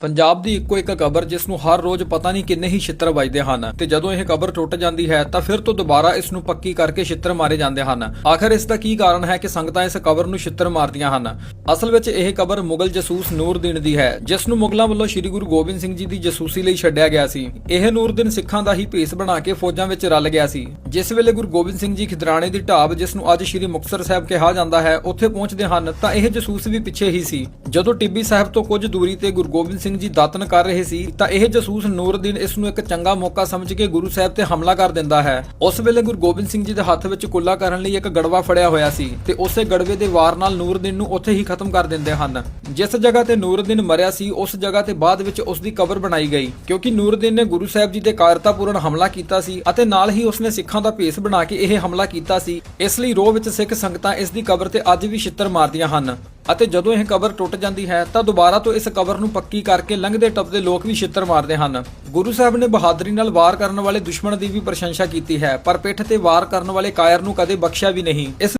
ਪੰਜਾਬ ਦੀ ਇੱਕੋ ਇੱਕ ਕਬਰ, ਜਿਸ ਨੂੰ ਹਰ ਰੋਜ਼ ਪਤਾ ਨਹੀਂ ਕਿੰਨੇ ਹੀ ਛਿੱਤਰ ਵੱਜਦੇ ਹਨ ਤੇ ਜਦੋਂ ਇਹ ਕਬਰ ਟੁੱਟ ਜਾਂਦੀ ਹੈ ਤਾਂ ਫਿਰ ਤੋਂ ਦੁਬਾਰਾ ਇਸ ਨੂੰ ਪੱਕੀ ਕਰਕੇ ਛਿੱਤਰ ਮਾਰੇ ਜਾਂਦੇ ਹਨ। ਆਖਰ ਇਸ ਦਾ ਕੀ ਕਾਰਨ ਹੈ ਕਿ ਸੰਗਤਾਂ ਇਸ ਕਬਰ ਨੂੰ ਛਿੱਤਰ ਮਾਰਦੀਆਂ ਹਨ? ਅਸਲ ਵਿੱਚ ਇਹ ਕਬਰ ਮੁਗਲ ਜਸੂਸ ਨੂਰਦੀਨ ਦੀ ਹੈ, ਜਿਸ ਨੂੰ ਮੁਗਲਾਂ ਵੱਲੋਂ ਸ੍ਰੀ ਗੁਰੂ ਗੋਬਿੰਦ ਸਿੰਘ ਜੀ ਦੀ ਜਸੂਸੀ ਲਈ ਛੱਡਿਆ ਗਿਆ ਸੀ। ਇਹ ਨੂਰਦੀਨ ਸਿੱਖਾਂ ਦਾ ਹੀ ਭੇਸ ਬਣਾ ਕੇ ਫੌਜਾਂ ਵਿੱਚ ਰਲ ਗਿਆ ਸੀ। ਜਿਸ ਵੇਲੇ ਗੁਰੂ ਗੋਬਿੰਦ ਸਿੰਘ ਜੀ ਖਿਦਰਾਣੇ ਦੀ ਢਾਬ, ਜਿਸ ਨੂੰ ਅੱਜ ਸ੍ਰੀ ਮੁਕਤਸਰ ਸਾਹਿਬ ਕਿਹਾ ਜਾਂਦਾ ਹੈ, ਉੱਥੇ ਪਹੁੰਚਦੇ ਹਨ ਤਾਂ ਇਹ ਜਸੂਸ ਵੀ ਪਿੱਛੇ ਹੀ ਸੀ। ਜਦੋਂ ਟਿੱਬੀ ਸਾਹਿਬ ਤੋਂ ਕੁਝ ਦੂਰੀ ਤੇ ਗੁਰੂ ਗੋਬਿੰਦ ਸਿੰਘ ਜੀ ਦਾਤਨ ਕਰ ਰਹੇ ਸੀ, ਤਾਂ ਇਹ ਜਸੂਸ ਨੂਰਦੀਨ ਇਸ ਨੂੰ ਇੱਕ ਚੰਗਾ ਮੌਕਾ ਸਮਝ ਕੇ ਗੁਰੂ ਸਾਹਿਬ ਤੇ ਹਮਲਾ ਕਰ ਦਿੰਦਾ ਹੈ। ਉਸ ਵੇਲੇ ਗੁਰੂ ਗੋਬਿੰਦ ਸਿੰਘ ਜੀ ਦੇ ਹੱਥ ਵਿੱਚ ਕੁੱਲਾ ਕਰਨ ਲਈ ਇੱਕ ਗੜਵਾ ਫੜਿਆ ਹੋਇਆ ਸੀ ਤੇ ਉਸੇ ਗੜਵੇ ਦੇ ਵਾਰ ਨਾਲ ਨੂਰਦੀਨ ਨੂੰ ਉੱਥੇ ਹੀ ਖਤਮ ਕਰ ਦਿੰਦੇ ਹਨ। ਜਿਸ ਜਗ੍ਹਾ ਤੇ ਨੂਰਦੀਨ ਮਰਿਆ ਸੀ, ਉਸ ਜਗ੍ਹਾ ਤੇ ਬਾਅਦ ਵਿੱਚ ਉਸ ਦੀ ਕਬਰ ਬਣਾਈ ਗਈ, ਕਿਉਂਕਿ ਨੂਰਦੀਨ ਨੇ ਗੁਰੂ ਸਾਹਿਬ ਜੀ ਤੇ ਕਾਇਰਤਾਪੂਰਨ ਹਮਲਾ ਕੀਤਾ ਸੀ ਅਤੇ ਨਾਲ ਹੀ ਉਸਨੇ ਸਿੱਖਾਂ ਦਾ ਭੇਸ ਬਣਾ ਕੇ ਇਹ ਹਮਲਾ ਕੀਤਾ ਸੀ। ਇਸ ਲਈ ਰੋਹ ਵਿੱਚ ਸਿੱਖ ਸੰਗਤਾਂ ਇਸ ਦੀ ਕਬਰ ਤੇ ਅੱਜ ਵੀ ਛਿੱਤਰ ਮਾਰਦੀਆਂ ਹਨ। ਅਤੇ ਜਦੋਂ ਇਹ ਕਬਰ ਟੁੱਟ ਜਾਂਦੀ ਹੈ, ਤਾਂ ਦੁਬਾਰਾ ਤੋਂ ਇਸ ਕਬਰ ਨੂੰ ਪੱਕੀ ਕਰਕੇ ਲੰਘਦੇ ਟੱਪਦੇ ਲੋਕ ਵੀ ਛਿੱਤਰ ਮਾਰਦੇ ਹਨ। ਗੁਰੂ ਸਾਹਿਬ ਨੇ ਬਹਾਦਰੀ ਨਾਲ ਵਾਰ ਕਰਨ ਵਾਲੇ ਦੁਸ਼ਮਣ ਦੀ ਵੀ ਪ੍ਰਸ਼ੰਸਾ ਕੀਤੀ ਹੈ, ਪਰ ਪਿੱਠ ਤੇ ਵਾਰ ਕਰਨ ਵਾਲੇ ਕਾਇਰ ਨੂੰ ਕਦੇ ਬਖਸ਼ਿਆ ਵੀ ਨਹੀਂ। ਇਸ